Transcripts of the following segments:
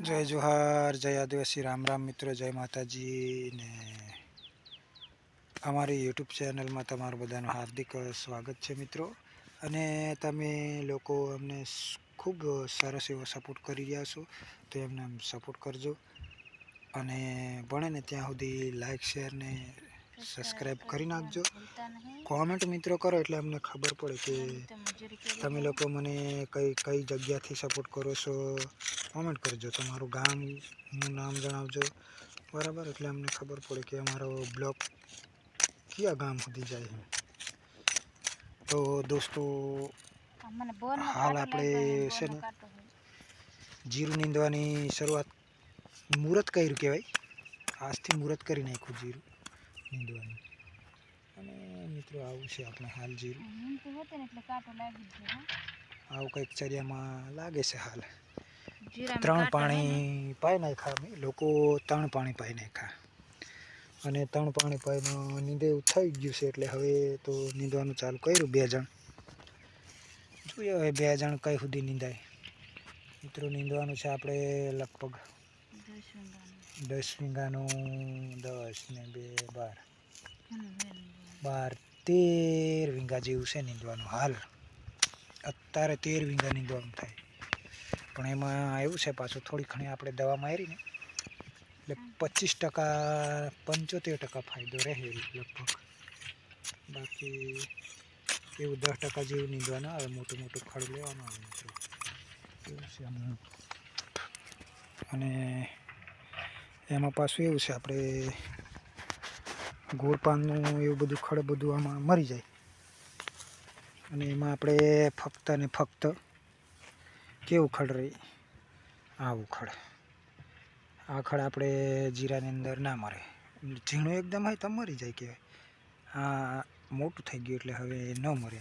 જય જોહાર જય આદિવાસી રામ રામ મિત્રો જય માતાજી ને અમારી યુટ્યુબ ચેનલમાં તમારું બધાનું હાર્દિક સ્વાગત છે મિત્રો. અને તમે લોકો અમને ખૂબ સરસ એવો સપોર્ટ કરી રહ્યા છો તો એમને આમ સપોર્ટ કરજો. અને ભણે ને ત્યાં સુધી લાઇક શેર ને સબસ્ક્રાઈબ કરી નાખજો. કોમેન્ટ મિત્રો કરો એટલે અમને ખબર પડે કે તમે લોકો મને કઈ કઈ જગ્યાથી સપોર્ટ કરો છો? કોમેન્ટ કરજો. તમારું ગામનું નામ જણાવજો. બરાબર? એટલે અમને ખબર પડે કે અમારો બ્લોગ કયા ગામ સુધી જાય છે તો દોસ્તો હાલ આપણે છે ને જીરું નીંદવાની શરૂઆત મુહૂર્ત કર્યું કહેવાય. આજથી મુહૂર્ત કરી નાખ્યું જીરું નીંદવાનું. અને મિત્રો આવું છે આપણે હાલ જીરું. આવું કંઈક ચર્યામાં લાગે છે હાલ. ત્રણ પાણી પાઈ નાખ્યા લોકો ત્રણ પાણી પાઈ નાખ્યા. અને ત્રણ પાણી પાઈનો નીંદે એવું થઈ ગયું છે એટલે હવે તો નીંદવાનું ચાલુ કર્યું બે જણ. જોઈએ હવે બે જણ કઈ સુધી નીંદાય. મિત્રો નીંદવાનું છે આપણે લગભગ દસ વીંગાનું. દસ ને બે બાર. બાર તેર વીંગા જેવું છે નીંદવાનું હાલ. અત્યારે તેર વીંગા નીંદવાનું થાય. પણ એમાં એવું છે પાછું થોડી ઘણી આપણે દવા મારીને. એટલે પચીસ ટકા, પંચોતેર ટકા ફાયદો રહે લગભગ. બાકી એવું દસ ટકા જેવું નીંદવાનું આવે, મોટું મોટું ફળ લેવાનું આવે મિત્રો એવું છે હમણાં અને એમાં પાછું એવું છે આપણે ગોળપાનનું એવું બધું ખડ બધું આમાં મરી જાય. અને એમાં આપણે ફક્ત ને ફક્ત કેવું ઉખડ રહી? આ ઉખડ. આ ખડ આપણે જીરાની અંદર ના મરે. ઝીણું એકદમ હોય તો મરી જાય કહેવાય. આ મોટું થઈ ગયું એટલે હવે ન મરે.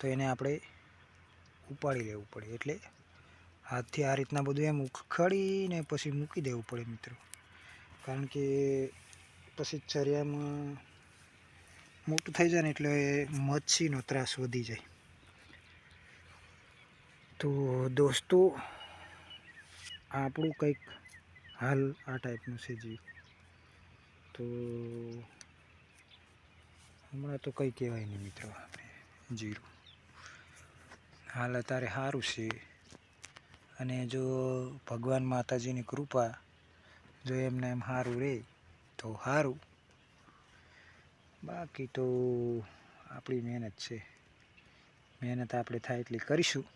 તો એને આપણે ઉપાડી લેવું પડે. એટલે હાથથી આ રીતના બધું એમ ઉખડીને પછી મૂકી દેવું પડે મિત્રો. કારણ કે પછી ચરિયામાં મોટું થઈ જાય ને એટલે મચ્છીનો ત્રાસ વધી જાય. તો દોસ્તો, આપણું કંઈક હાલ આ ટાઈપનું છે જીવ. તો હમણાં તો કંઈ કહેવાય નહીં મિત્રો આપણે જીરું હાલ અત્યારે સારું છે. અને જો ભગવાન માતાજીની કૃપા, જો એમને એમ સારું રહે તો સારું. બાકી તો આપણી મહેનત છે. મહેનત આપણે થાય એટલી કરીશું.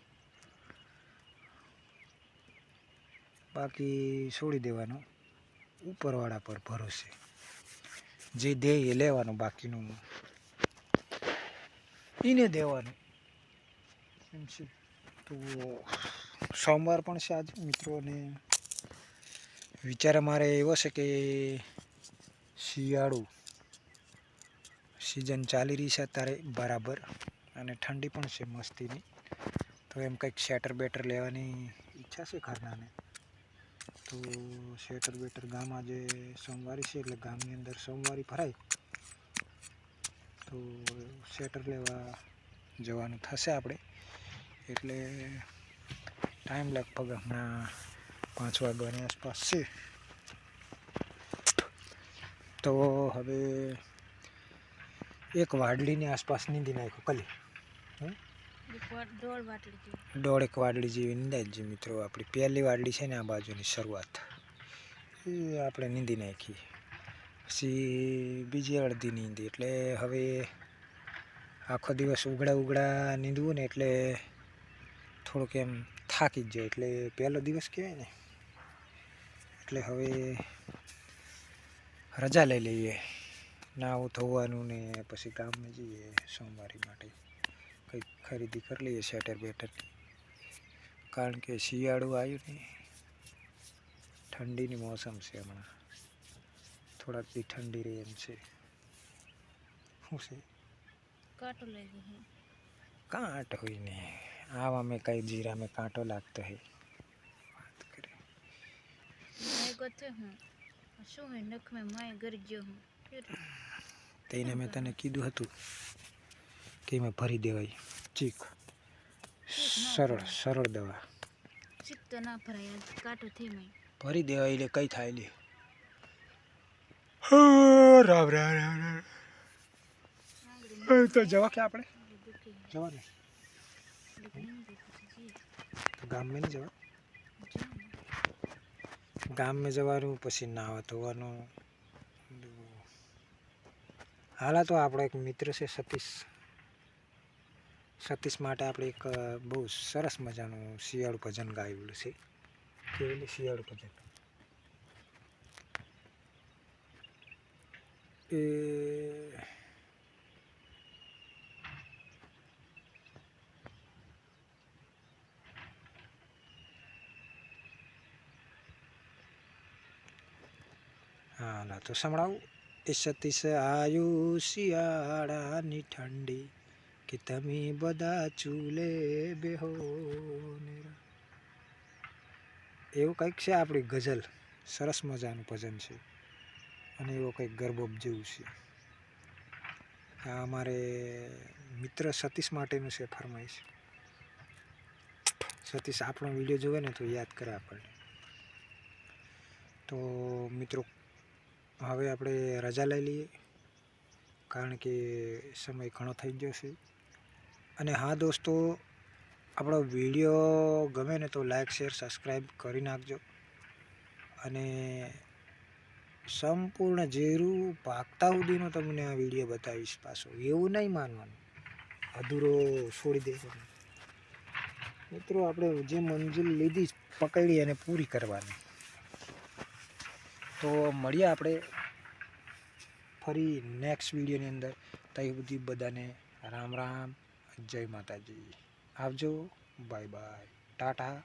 બાકી છોડી દેવાનું. ઉપરવાળા પર ભરોસે. જે દેહ એ લેવાનું બાકીનું. એને દેવાનું. એમ છે. તો સોમવાર પણ છે આજે, મિત્રો, અને વિચાર અમારે એવો છે કે શિયાળુ સિઝન ચાલી રહી છે અત્યારે બરાબર, અને ઠંડી પણ છે મસ્તીની. તો એમ કંઈક શેટર બેટર લેવાની ઈચ્છા છે ઘરનાને? તો શેટર બેટર ગામ આજે સોમવારી છે એટલે ગામની અંદર સોમવારી ભરાય. તો શેટર લેવા જવાનું થશે આપણે. એટલે ટાઈમ લગભગ હમણાં પાંચ વાગ્યાની આસપાસ છે. તો હવે એક વાડલીની આસપાસ નીંદી નાખ્યું કલી એક દોઢેક વાડલી જેવી. નીંદાઈ જ મિત્રો. આપણી પહેલી વાડલી છે ને આ બાજુની શરૂઆત. એ આપણે નીંદી નાખી. પછી બીજી અડધી નીંદી. એટલે હવે આખો દિવસ ઉગડા ઉગડા નીંદવું ને એટલે થોડુંક એમ થાકી જ જાય. એટલે પહેલો દિવસ કહેવાય ને. એટલે હવે રજા લઈ લઈએ. નાવું ધોવાનું ને પછી ગામને જઈએ સોમવારી માટે. ખરીદી કરી લઈએ સ્વેટર બેટર કારણ કે શિયાળું આવ્યું નહીં ઠંડીની મોસમ છે હમણાં. થોડાક દી ઠંડી રહે એમ છે. શું છે? કાંટો કાંટ હોય ને આવા મેં કઈ જીરા મેં કાંટો લાગતો હે. વાત કરે. શું હે હું. શું માય ગરી ગયો હું તેને મેં તને કીધું હતું. કે એમાં ભરી દેવાય. ચીક સરળ સરળ દવા. ચીક તો ના ભરાય કાંટો થઈ ભરી દેવાય એટલે કઈ થાય લે હા, રામ રામ રામ રામ. તો જવા કે આપણે? જવા ને એટલે ગામમાં નહીં જવા ગામમાં જવાનું પછી નાવા ધોવાનું. હાલા તો આપણો એક મિત્ર છે સતીશ. સતીશ માટે આપણે એક બહુ સરસ મજાનું શિયાળુ ભજન ગાયેલું છે. કેવું શિયાળુ ભજન? એ, હા તો સંભળાવું. એ સતીશ આયુ શિયાળાની ઠંડી. કે તમે બધા ચૂલે બેહો એવું કંઈક છે આપણી ગઝલ. સરસ મજાનું ભજન છે. અને એવો કંઈક ગરબો જેવું છે. આ અમારે મિત્ર સતીશ માટેનું છે ફરમાઈશ સતીશ, આપણો વીડિયો જોવે ને તો યાદ કરે આપણને. તો મિત્રો, હવે આપણે રજા લઈ લઈએ. કારણ કે સમય ઘણો થઈ ગયો છે. અને હા દોસ્તો, આપણો વીડિયો ગમે ને તો લાઈક શેર સબસ્ક્રાઈબ કરી નાખજો. અને સંપૂર્ણ જેરું પાકતા સુધીનો તમને આ વીડિયો બતાવીશ પાછો. એવું નહીં માનવાનું. અધૂરો છોડી દેવાનો મિત્રો, આપણે જે મંજિલ લીધી પકડી અને પૂરી કરવાની. તો મળીએ આપણે ફરી નેક્સ્ટ વિડીયોની અંદર. ત્યાં સુધી બધાને રામ રામ. જય માતાજી. આવજો. Bye bye. ટાટા.